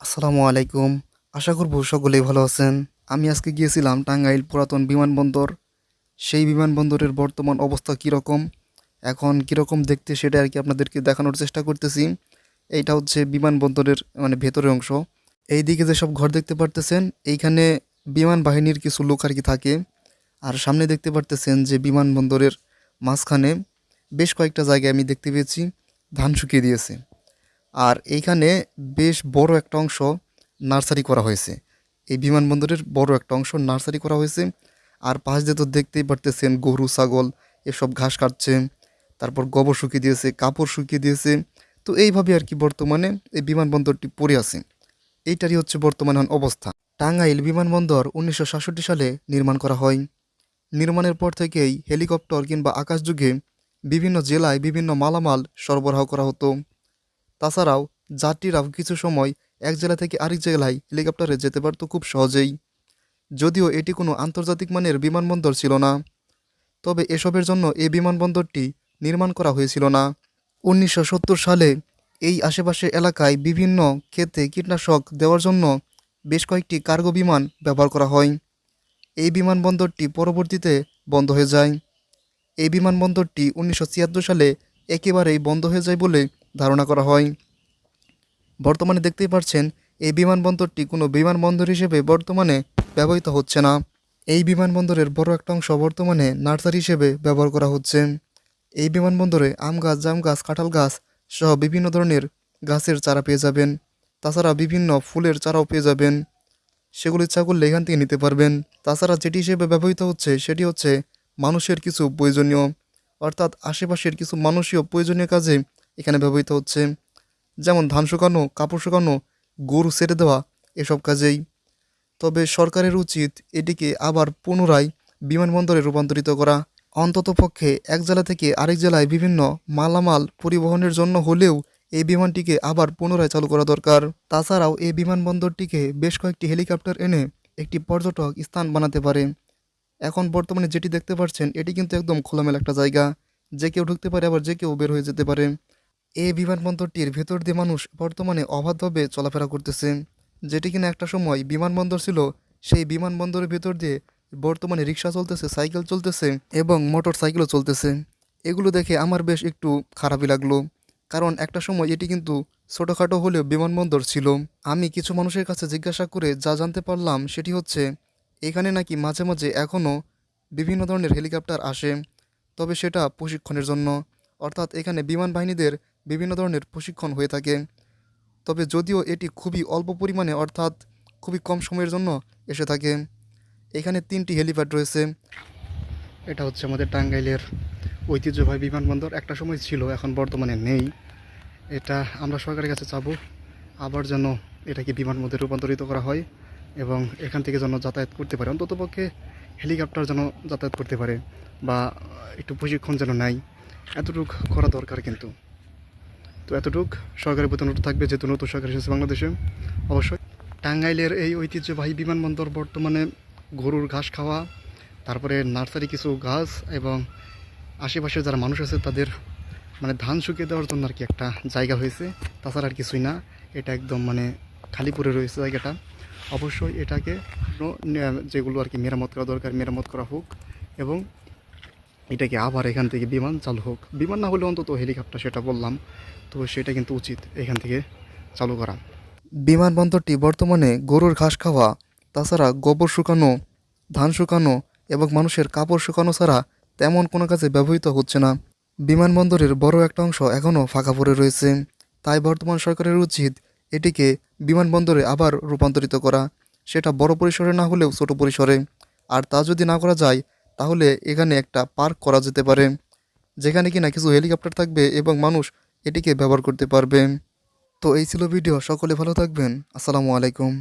আসসালামু আলাইকুম। আশা করব সকলেই ভালো আছেন। আমি আজকে গিয়েছিলাম টাঙ্গাইল পুরাতন বিমানবন্দর। সেই বিমানবন্দরের বর্তমান অবস্থা কীরকম? এখন কীরকম দেখতে সেটা আর কি আপনাদেরকে দেখানোর চেষ্টা করতেছি। এইটা হচ্ছে বিমানবন্দরের মানে ভেতরের অংশ। এই দিকে যেসব ঘর দেখতে পারতেছেন, এইখানে বিমান বাহিনীর কিছু লোক আর কি থাকে। আর সামনে দেখতে পারতেছেন যে বিমানবন্দরের মাঝখানে বেশ কয়েকটা জায়গায় আমি দেখতে পেয়েছি, ধান শুকিয়ে দিয়েছে। আর এইখানে বেশ বড় একটা অংশ নার্সারি করা হয়েছে। এই বিমানবন্দরের বড় একটা অংশ নার্সারি করা হয়েছে। আর পাশ দিয়ে তো দেখতেই পারতেছেন গরু, ছাগল, এসব ঘাস কাটছে। তারপর গোবর শুকিয়ে দিয়েছে, কাপড় শুকিয়ে দিয়েছে। তো এইভাবে আর কি বর্তমানে এই বিমানবন্দরটি পড়ে আছে। এইটারই হচ্ছে বর্তমান অবস্থা। টাঙ্গাইল বিমানবন্দর উনিশশো সাতষট্টি সালে নির্মাণ করা হয়। নির্মাণের পর থেকেই হেলিকপ্টার কিংবা আকাশযুগে বিভিন্ন জেলায় বিভিন্ন মালামাল সরবরাহ করা হতো। তাছাড়াও যাত্রীরাও কিছু সময় এক জেলা থেকে আরেক জেলায় হেলিকপ্টারে যেতে পারতো খুব সহজেই। যদিও এটি কোনো আন্তর্জাতিক মানের বিমানবন্দর ছিল না। তবে এসবের জন্য এই বিমানবন্দরটি নির্মাণ করা হয়েছিল না। উনিশশো সত্তর সালে এই আশেপাশের এলাকায় বিভিন্ন ক্ষেত্রে কীটনাশক দেওয়ার জন্য বেশ কয়েকটি কার্গো বিমান ব্যবহার করা হয়। এই বিমানবন্দরটি পরবর্তীতে বন্ধ হয়ে যায়। এই বিমানবন্দরটি উনিশশো ছিয়াত্তর সালে একেবারেই বন্ধ হয়ে যায় বলে ধারণা করা হয়। বর্তমানে দেখতেই পাচ্ছেন এই বিমানবন্দরটি কোনো বিমানবন্দর হিসেবে বর্তমানে ব্যবহৃত হচ্ছে না। এই বিমানবন্দরের বড় একটা অংশ বর্তমানে নার্সারি হিসেবে ব্যবহার করা হচ্ছে। এই বিমানবন্দরে আম গাছ, জাম গাছ, কাঁঠাল গাছ সহ বিভিন্ন ধরনের গাছের চারা পেয়ে যাবেন। তাছাড়া বিভিন্ন ফুলের চারাও পেয়ে যাবেন। সেগুলো ইচ্ছা করলে এখান থেকে নিতে পারবেন। তাছাড়া যেটি হিসেবে ব্যবহৃত হচ্ছে, সেটি হচ্ছে মানুষের কিছু প্রয়োজনীয়। অর্থাৎ আশেপাশের কিছু মানুষীয় প্রয়োজনীয় কাজে এখানে ব্যবহৃত হচ্ছে, যেমন ধান শুকানো, কাপড় শুকানো, গরু ছেড়ে দেওয়া, এসব কাজেই। তবে সরকারের উচিত এটিকে আবার পুনরায় বিমানবন্দরে রূপান্তরিত করা। অন্ততপক্ষে এক জেলা থেকে আরেক জেলায় বিভিন্ন মালামাল পরিবহনের জন্য হলেও এই বিমানটিকে আবার পুনরায় চালু করা দরকার। তাছাড়াও এই বিমানবন্দরটিকে বেশ কয়েকটি হেলিকপ্টার এনে একটি পর্যটক স্থান বানাতে পারে। এখন বর্তমানে যেটি দেখতে পাচ্ছেন, এটি কিন্তু একদম খোলামেলা একটা জায়গা। যে কেউ ঢুকতে পারে, আবার যে কেউ বের হয়ে যেতে পারে। এই বিমানবন্দরটির ভেতর দিয়ে মানুষ বর্তমানে অবাধভাবে চলাফেরা করতেছে। যেটি কিনা একটা সময় বিমানবন্দর ছিল, সেই বিমানবন্দরের ভেতর দিয়ে বর্তমানে রিক্সা চলতেছে, সাইকেল চলতেছে এবং মোটর সাইকেলও চলতেছে। এগুলো দেখে আমার বেশ একটু খারাপই লাগল, কারণ একটা সময় এটি কিন্তু ছোটোখাটো হলেও বিমানবন্দর ছিল। আমি কিছু মানুষের কাছে জিজ্ঞাসা করে যা জানতে পারলাম সেটি হচ্ছে, এখানে নাকি মাঝে মাঝে এখনও বিভিন্ন ধরনের হেলিকপ্টার আসে, তবে সেটা প্রশিক্ষণের জন্য। অর্থাৎ এখানে বিমান বাহিনীদের বিভিন্ন ধরনের প্রশিক্ষণ হয়ে থাকে। তবে যদিও এটি খুবই অল্প পরিমাণে, অর্থাৎ খুবই কম সময়ের জন্য এসে থাকে। এখানে তিনটি হেলিপ্যাড রয়েছে। এটা হচ্ছে আমাদের টাঙ্গাইলের ঐতিহ্যবাহী বিমানবন্দর। একটা সময় ছিল, এখন বর্তমানে নেই। এটা আমরা সরকারের কাছে চাবো, আবার যেন এটাকে বিমানবন্দরে রূপান্তরিত করা হয় এবং এখান থেকে যেন যাতায়াত করতে পারে। অন্ততপক্ষে হেলিকপ্টার যেন যাতায়াত করতে পারে বা একটু প্রশিক্ষণ যেন নেয় এতটুকু করা দরকার কিন্তু। তো এতটুক। সরকারের প্রতি অনুরোধ থাকবে যেহেতু নতুন সরকার এসেছে বাংলাদেশে। অবশ্যই। টাঙ্গাইলের এই ঐতিহ্যবাহী বিমানবন্দর বর্তমানে গরুর ঘাস খাওয়া, তারপরে নার্সারি কিছু গাছ এবং আশেপাশে যারা মানুষ আছে তাদের মানে ধান শুকিয়ে দেওয়ার জন্য আর কি একটা জায়গা হয়েছে। তাছাড়া আর কিছুই না। এটা একদম মানে খালি পড়ে রয়েছে জায়গাটা। অবশ্যই এটাকে যেগুলো আর কি মেরামত করা দরকার, মেরামত করা হোক এবং এটাকে আবার এখান থেকে বিমান চালু হোক। বিমান না হলে অন্তত হেলিকপ্টার সেটা বললাম। তো সেটা কিন্তু উচিত এখান থেকে চালু করা। বিমানবন্দরটি বর্তমানে গরুর ঘাস খাওয়া, তাছাড়া গোবর শুকানো, ধান শুকানো এবং মানুষের কাপড় শুকানো ছাড়া তেমন কোনো কাজে ব্যবহৃত হচ্ছে না। বিমানবন্দরের বড় একটা অংশ এখনও ফাঁকা পড়ে রয়েছে। তাই বর্তমান সরকারের উচিত এটিকে বিমানবন্দরে আবার রূপান্তরিত করা। সেটা বড় পরিসরে না হলেও ছোট পরিসরে। আর তা যদি না করা যায় তাহলে এখানে একটা পার্ক করা যেতে পারে, যেখানে কিনা কিছু হেলিকপ্টার থাকবে এবং মানুষ এটিকে ব্যবহার করতে পারবে। তো এই ছিল ভিডিও, সকলে ভালো থাকবেন। আসসালামু আলাইকুম।